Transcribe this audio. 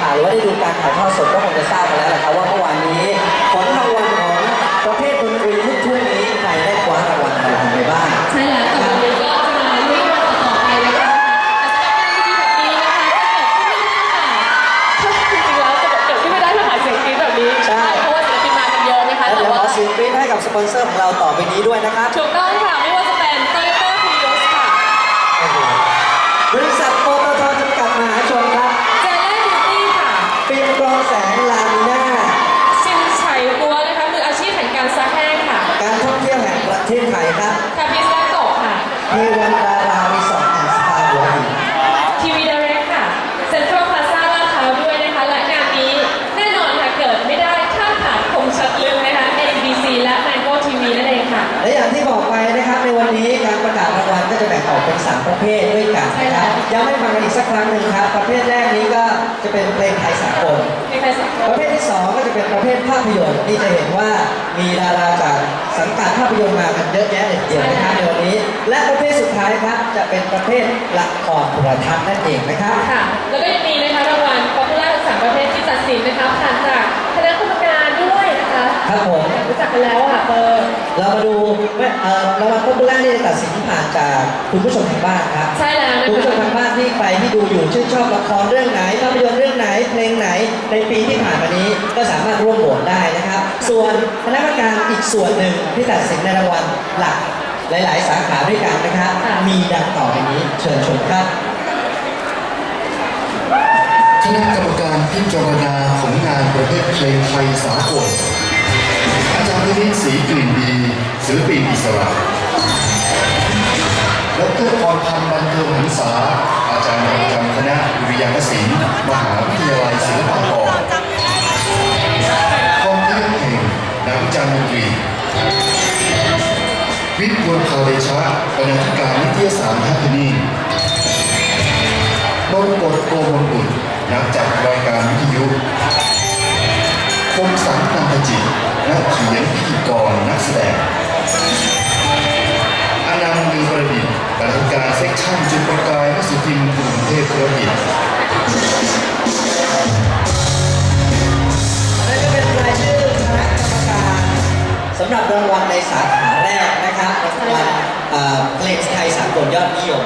ข่าวหรือว่าได้ดูการถ่ายทอดสดก็คงจะทราบกันแล้วแหละครับว่าเมื่อวานนี้ผลรางวัลของประเทศดนตรีทุกทุ่งนี้ใครได้คว้ารางวัลอะไรไปบ้าง ใช่แล้วต่อไปนี้ก็จะมาเรื่องาวต่อไปนะคะแต่สำหรัดีแบบนี้นะะถ้าเกิดขึ้นไม่ได้ค่าเกิดจริงๆแล้วจะเกิดขึ้ไม่ได้ถ้าหเสียสีแบบนี้ใช่ เพราะว่าศิลปินมาเยอะนะคะแล้วแต่เดี๋สีดให้กับสปอนเซอร์ของเราต่อไปนี้ด้วยนะครับ ถูกต้องค่ะ ค่ะเทวันดารารีสอร์ทแอนด์สปาหัวหินทีวีดเรกค่ะเซ็นทรัลพลาซ่าลาดพร้าวด้วยนะคะและงานนี้แน่นอนค่ะเกิดไม่ได้ถ้าขาดคมชัดลึกนะคะ ABC และ Mango TV นั่นเองค่ะ และอย่างที่บอกไปนะครับในวันนี้การประกาศรางวัลก็จะแบ่งออกเป็น 3 ประเภทด้วยกันใช่นะคแล้รับวย้ำให้ฟังกันอีกสักครั้งหนึ่งครับ ประเภทแรกนี้ก็จะเป็นเพลงไทยสากลาพยนตร์นี่จะเห็นว่ามีดาราจากสังกัดภาพยนตร์มากันเยอะแยะเลยทีเดียวนะครับในวันนี้ และประเภทสุดท้ายครับจะเป็นประเภทละครโทรทัศน์นั่นเองนะครับ ค่ะ แล้วก็ยังมีนะคะรางวัล Popular สามประเภทที่ตัดสินนะคะผ่านจากคณะกรรมการด้วยนะคะครับผม รู้จักกันแล้วอะ เปิดเรามาดูเอ่อรางวัลป๊อปปูล่านี่จะตัดสินผ่านจากคุณผู้ชมทางบ้านครับใช่แล้วนะคุณผู้ชมคะทางบ้านที่ใครที่ดูอยู่ชื่นชอบละครเรื่องไหนภาพยนตร์เรื่องไหนเพลงไหนในปีที่ผ่านมานี้ ก็สามารถร่วมโหวตได้นะครับ ส่วนคณะกรรมการอีกส่วนหนึ่งที่ตัดสินในรางวัลหลักหลาย ๆ สาขาด้วยกันนะครับมีดังต่อไปนี้เชิญชมครับ คณะกรรมการพิจารณาผลงานประเภทเพลงไทยสากล พินิตศรีกลิ่นดีศิลปินอิสระดรพรพันธ์บันเทิงหันษาอาจารย์ประจำคณะดุริยาศิลป์มหาวิทยาลัยศิลปากรกองเทพเพลงนักวิจารณ์ดนตรีวิทย์บุญพาเดชะบรรณาธิการนิตยสารฮัพนีนนกฎโกมลบุตรนักจัดรายการวิทยุ คมสันนันทจิตนักเขียนพิธีกรนักแสดงอนันต์มือประดิษฐ์บรรณาธิการเซ็กชั่นจุดประกายหนังสือพิมพ์กรุงเทพธุรกิจนั่นก็เป็นรายชื่อคณะกรรมการสำหรับรางวัลในสาขาแรกนะครับรางวัลเอ่อเพลงไทยสากลยอดนิยม